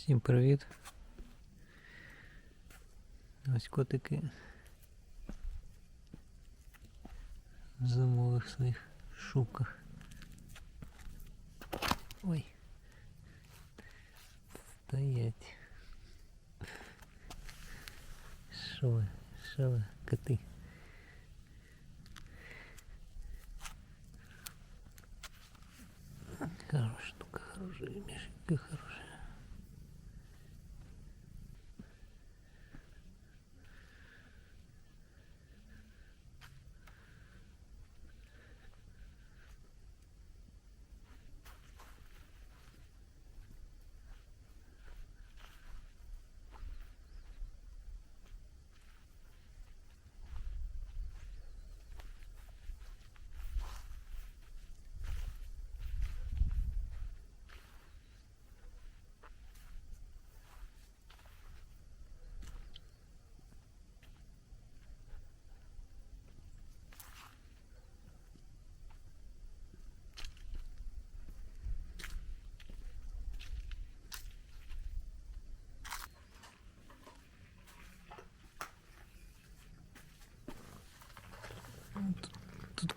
Всім привіт. Ось котики в зимових своїх шубках. Ой. Стоять. Що ви? Що ви, коти? Хорошая штука, хорошая, мешки хорошая.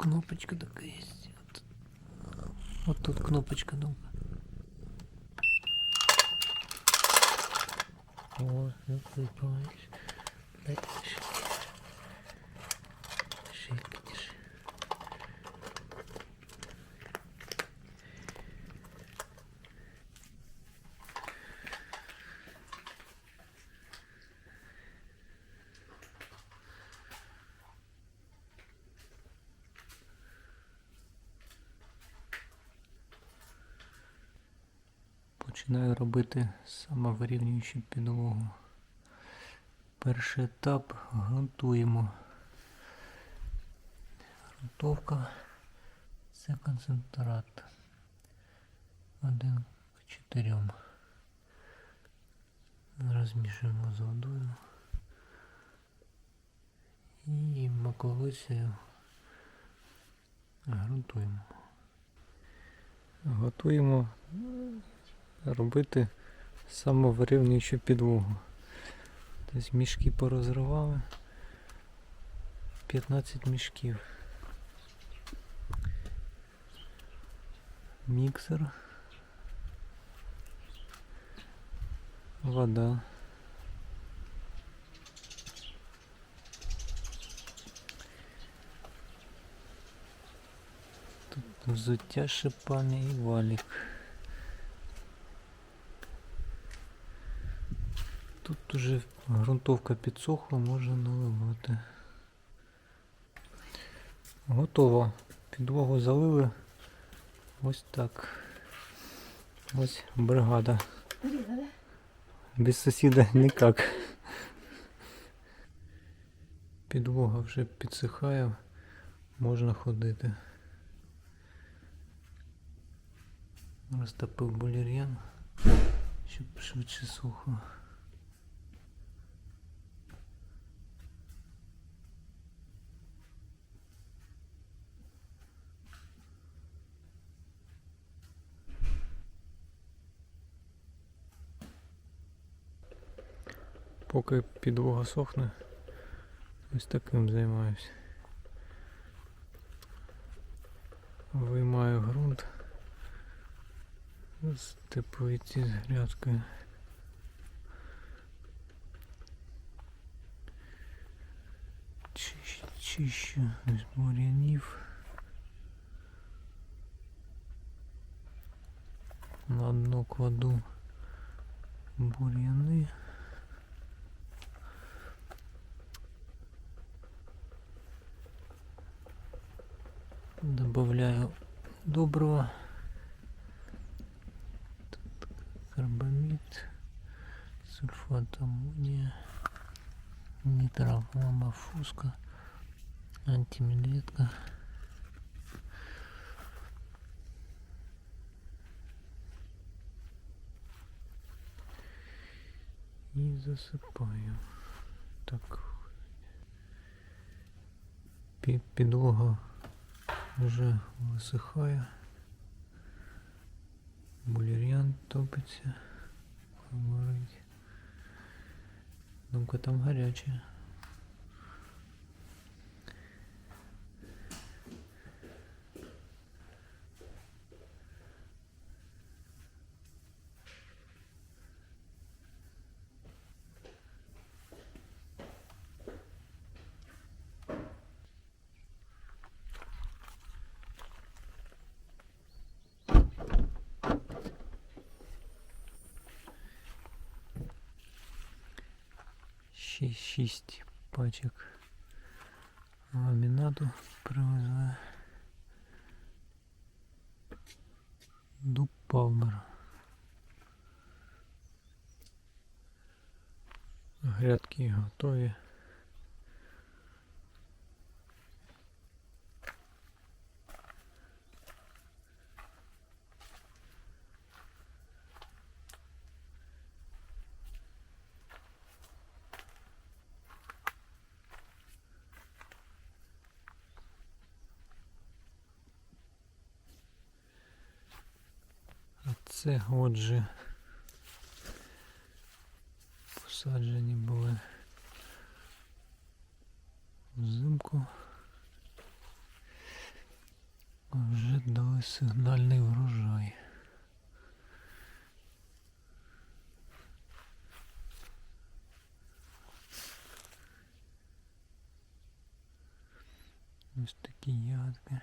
Кнопочка такая есть. Вот, вот тут кнопочка, ну. О, ну выполняешь. Дай шейки. Починаю робити самовирівнюючу підлогу. Перший етап ґрунтуємо. Грунтовка це концентрат. Один к чотирьом. Розмішуємо з водою. І маковицею ґрунтуємо. Готуємо робити самовирівнюючу підлогу. Тобто мішки порозривали. 15 мішків. Міксер. Вода. Тут взуття шипами і валік. Тут уже ґрунтовка підсохла, можна наливати. Готово. Підлогу залили. Ось так. Ось бригада. Без сусіда ніяк. Підлога вже підсихає, можна ходити. Розтопив булір'ян, щоб швидше сухло. Поки підлога сохне, ось таким займаюся. Виймаю ґрунт з теплиці з грядкою. Чищу, чищу з бур'янів. На дно кладу бур'яни. доброго. Тут карбамид, сульфат аммония, нитрофлама фуска, антимилетка. І засипаю. Так. Пі- Підлога вже висихає. Булір'ян топиться. Думка там гаряча. 6, пачек, пачок ламінату привезли. Дуб палмера. Грядки готовы. Це отже посаджені були взимку. Вже дали сигнальний врожай. Ось такі ягодки.